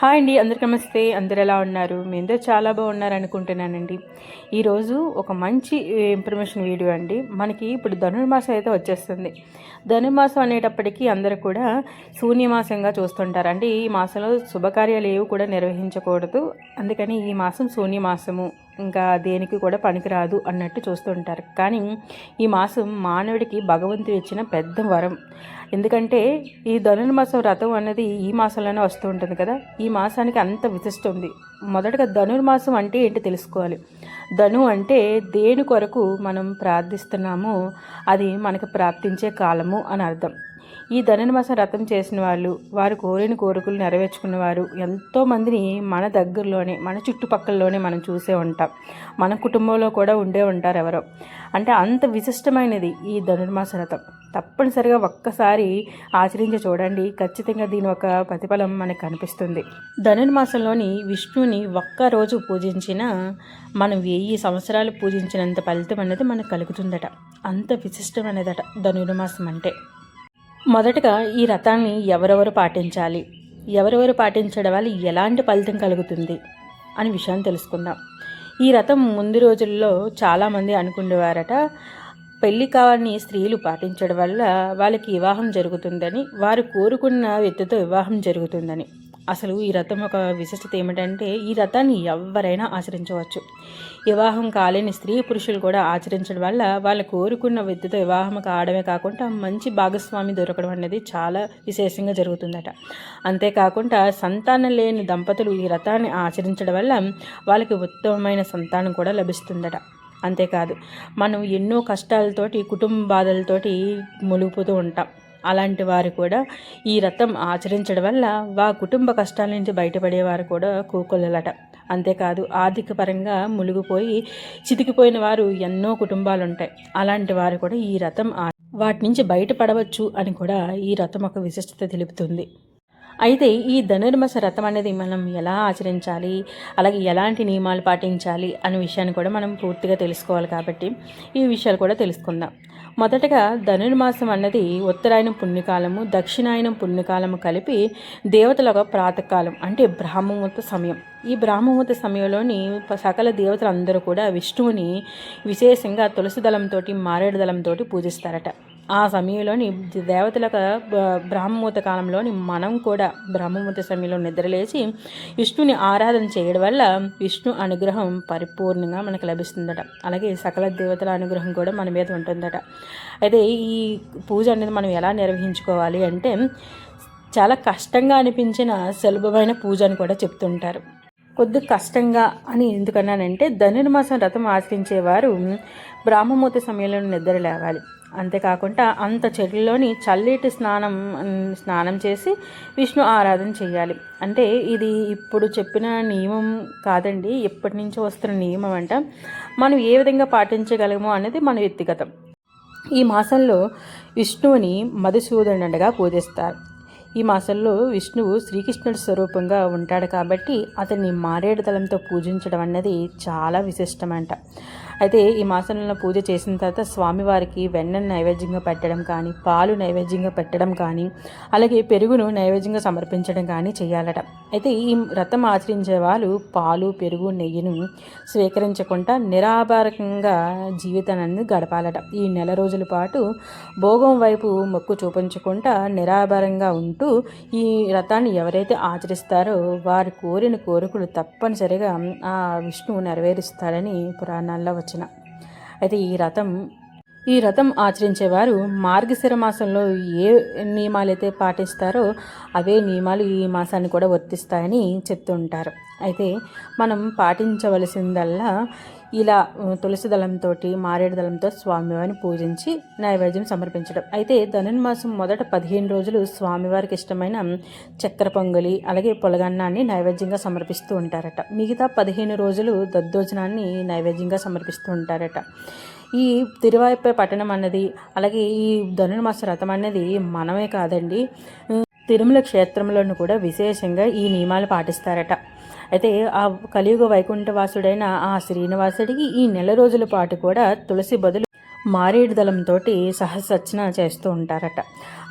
Hi అండి అందరికి నమస్తే. అందరు ఎలా ఉన్నారు? మీ అందరూ చాలా బాగున్నారు అనుకుంటున్నానండి. ఈరోజు ఒక మంచి ఇన్ఫర్మేషన్ వీడియో అండి. మనకి ఇప్పుడు ధనుర్మాసం అయితే వచ్చేస్తుంది. ధనుర్మాసం అనేటప్పటికీ అందరూ కూడా శూన్యమాసంగా చూస్తుంటారు అంటే ఈ మాసంలో శుభకార్యాలు ఏవి కూడా నిర్వహించకూడదు. అందుకని ఈ మాసం శూన్యమాసము. ఇంకా దేనికి కూడా పనికిరాదు అన్నట్టు చూస్తుంటారు కానీ ఈ మాసం మానవుడికి భగవంతుడు ఇచ్చిన పెద్ద వరం. ఎందుకంటే ఈ ధనుర్మాసం వ్రతం అనేది ఈ మాసంలోనే వస్తూ ఉంటుంది కదా. ఈ మాసానికి అంత విశిష్టం ఉంది. మొదటగా ధనుర్మాసం అంటే ఏంటి తెలుసుకోవాలి. ధను అంటే దేని కొరకు మనం ప్రార్థిస్తున్నామో అది మనకు ప్రాప్తించే కాలము అని అర్థం. ఈ ధనుర్మాసం వ్రతం చేసిన వాళ్ళు వారు కోరిన కోరికలు నెరవేర్చుకున్న వారు ఎంతోమందిని మన దగ్గరలోనే మన చుట్టుపక్కలలోనే మనం చూసే ఉంటాం. మన కుటుంబంలో కూడా ఉండే ఉంటారు ఎవరో. అంటే అంత విశిష్టమైనది ఈ ధనుర్మాస వ్రతం. తప్పనిసరిగా ఒక్కసారి ఆచరించి చూడండి. ఖచ్చితంగా దీని ఒక ప్రతిఫలం మనకు కనిపిస్తుంది. ధనుర్మాసంలోని విష్ణుని ఒక్కరోజు పూజించిన మనం వెయ్యి సంవత్సరాలు పూజించినంత ఫలితం అనేది మనకు కలుగుతుందట. అంత విశిష్టమైనదట ధనుర్మాసం అంటే. మొదటగా ఈ రథాన్ని ఎవరెవరు పాటించాలి? ఎవరెవరు పాటించడం వల్ల ఎలాంటి ఫలితం కలుగుతుంది? అని విషయాన్ని తెలుసుకుందాం. ఈ రథం ముందు రోజుల్లో చాలామంది అనుకునేవారట పెళ్ళి కావాలని స్త్రీలు పాటించడం వల్ల వాళ్ళకి వివాహం జరుగుతుందని వారు కోరుకున్న వ్యక్తితో వివాహం జరుగుతుందని. అసలు ఈ రథం ఒక విశిష్టత ఏమిటంటే ఈ రథాన్ని ఎవరైనా ఆచరించవచ్చు. వివాహం కాలేని స్త్రీ పురుషులు కూడా ఆచరించడం వల్ల వాళ్ళు కోరుకున్న విద్యతో వివాహం కావడమే కాకుండా మంచి భాగస్వామి దొరకడం అనేది చాలా విశేషంగా జరుగుతుందట. అంతేకాకుండా సంతానం లేని దంపతులు ఈ రథాన్ని ఆచరించడం వల్ల వాళ్ళకి ఉత్తమమైన సంతానం కూడా లభిస్తుందట. అంతేకాదు మనం ఎన్నో కష్టాలతోటి కుటుంబ బాధలతోటి మునిగిపోతూ ఉంటాం. అలాంటి వారు కూడా ఈ రథం ఆచరించడం వల్ల వా కుటుంబ కష్టాల నుంచి బయటపడేవారు కూడా కోకొల్లలట. అంతేకాదు ఆర్థిక పరంగా మునిగిపోయి చితికిపోయిన వారు ఎన్నో కుటుంబాలు ఉంటాయి అలాంటి వారు కూడా ఈ రథం వాటి నుంచి బయటపడవచ్చు అని కూడా ఈ రథం ఒక విశిష్టత తెలుపుతుంది. అయితే ఈ ధనుర్మాస రథం అనేది మనం ఎలా ఆచరించాలి? అలాగే ఎలాంటి నియమాలు పాటించాలి? అనే విషయాన్ని కూడా మనం పూర్తిగా తెలుసుకోవాలి కాబట్టి ఈ విషయాలు కూడా తెలుసుకుందాం. మొదటగా ధనుర్మాసం అన్నది ఉత్తరాయణం పుణ్యకాలము దక్షిణాయనం పుణ్యకాలము కలిపి దేవతల ఒక ప్రాతకాలం అంటే బ్రాహ్మముహూర్త సమయం. ఈ బ్రాహ్మముహూర్త సమయంలోని సకల దేవతలందరూ కూడా విష్ణువుని విశేషంగా తులసి దళంతో మారేడు దళంతో పూజిస్తారట. ఆ సమయంలోని దేవతల బ్రాహ్మముహూర్త కాలంలోని మనం కూడా బ్రహ్మముహూర్త సమయంలో నిద్రలేచి విష్ణుని ఆరాధన చేయడం వల్ల విష్ణు అనుగ్రహం పరిపూర్ణంగా మనకు లభిస్తుందట. అలాగే సకల దేవతల అనుగ్రహం కూడా మన మీద ఉంటుందట. అయితే ఈ పూజ అనేది మనం ఎలా నిర్వహించుకోవాలి అంటే చాలా కష్టంగా అనిపించిన సులభమైన పూజ అని కూడా చెప్తుంటారు. కొద్ది కష్టంగా అని ఎందుకన్నానంటే ధనుర్మాసం రథం ఆచరించేవారు బ్రాహ్మమూర్తి సమయంలో నిద్ర లేవాలి. అంతేకాకుండా అంత చెట్లలోని చల్లటి స్నానం స్నానం చేసి విష్ణు ఆరాధన చేయాలి అంటే ఇది ఇప్పుడు చెప్పిన నియమం కాదండి. ఎప్పటి నుంచో వస్తున్న నియమం అంట. మనం ఏ విధంగా పాటించగలమో అనేది మన వ్యక్తిగతం. ఈ మాసంలో విష్ణువుని మధుసూదనుడగా పూజిస్తారు. ఈ మాసంలో విష్ణువు శ్రీకృష్ణుడి స్వరూపంగా ఉంటాడు కాబట్టి అతన్ని మారేడు దళంతో పూజించడం అన్నది చాలా విశిష్టమంట. అయితే ఈ మాసంలో పూజ చేసిన తర్వాత స్వామివారికి వెన్నను నైవేద్యంగా పెట్టడం కానీ పాలు నైవేద్యంగా పెట్టడం కానీ అలాగే పెరుగును నైవేద్యంగా సమర్పించడం కానీ చేయాలట. అయితే ఈ వ్రతం ఆచరించే వాళ్ళు పాలు పెరుగు నెయ్యిను స్వీకరించకుండా నిరాభారకంగా జీవితాన్ని గడపాలట. ఈ నెల రోజుల పాటు భోగం వైపు మొక్కు చూపించకుండా నిరాభారంగా ఉంటూ ఈ వ్రతాన్ని ఎవరైతే ఆచరిస్తారో వారి కోరిన కోరికలు తప్పనిసరిగా ఆ విష్ణువు నెరవేరుస్తాడని పురాణాల్లో వచ్చిన. అయితే ఈ రథం ఈ రథం ఆచరించేవారు మార్గశిర మాసంలో ఏ నియమాలైతే పాటిస్తారో అవే నియమాలు ఈ మాసాన్ని కూడా వర్తిస్తాయని చెప్తుంటారు. అయితే మనం పాటించవలసిందల్లా ఇలా తులసి దళంతో మారేడు దళంతో స్వామివారిని పూజించి నైవేద్యం సమర్పించడం. అయితే ధనుర్మాసం మొదట పదిహేను రోజులు స్వామివారికి ఇష్టమైన చక్కెర పొంగలి అలాగే పొలగన్నాన్ని నైవేద్యంగా సమర్పిస్తూ ఉంటారట. మిగతా పదిహేను రోజులు దద్దోజనాన్ని నైవేద్యంగా సమర్పిస్తూ ఉంటారట. ఈ తిరువాయిపై పట్టణం అన్నది అలాగే ఈ ధనుర్మాస రథం అనేది మనమే కాదండి తిరుమల క్షేత్రంలోనూ కూడా విశేషంగా ఈ నియమాలు పాటిస్తారట. అయితే ఆ కలియుగ వైకుంఠవాసుడైన ఆ శ్రీనివాసుడికి ఈ నెల రోజుల పాటు కూడా తులసి బదులు మారేడు దళంతో సహసర్చన చేస్తూ ఉంటారట.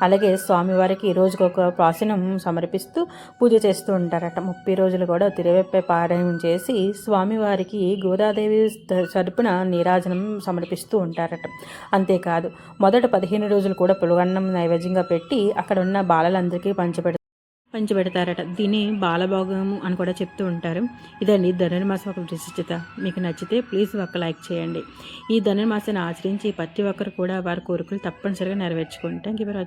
అలాగే స్వామివారికి రోజుకొక ప్రాసనం సమర్పిస్తూ పూజ చేస్తూ ఉంటారట. ముప్పై రోజులు కూడా తిరువెప్పే పారాయణం చేసి స్వామివారికి గోదాదేవి తరపున నీరాజనం సమర్పిస్తూ ఉంటారట. అంతేకాదు మొదట పదిహేను రోజులు కూడా పులుగన్నం నైవేద్యంగా పెట్టి అక్కడ ఉన్న బాలలందరికీ పంచిపెడతారు పంచిపెడతారట దీన్ని బాలభోగము అని కూడా చెప్తూ ఉంటారు. ఇదండి ధనుర్మాసం ఒక విశిష్టత. మీకు నచ్చితే ప్లీజ్ ఒక లైక్ చేయండి. ఈ ధనుర్మాసాన్ని ఆచరించి ప్రతి ఒక్కరు కూడా వారి కోరికలు తప్పనిసరిగా నెరవేర్చుకుంటాం థ్యాంక్ యూ ఫర్ వాచింగ్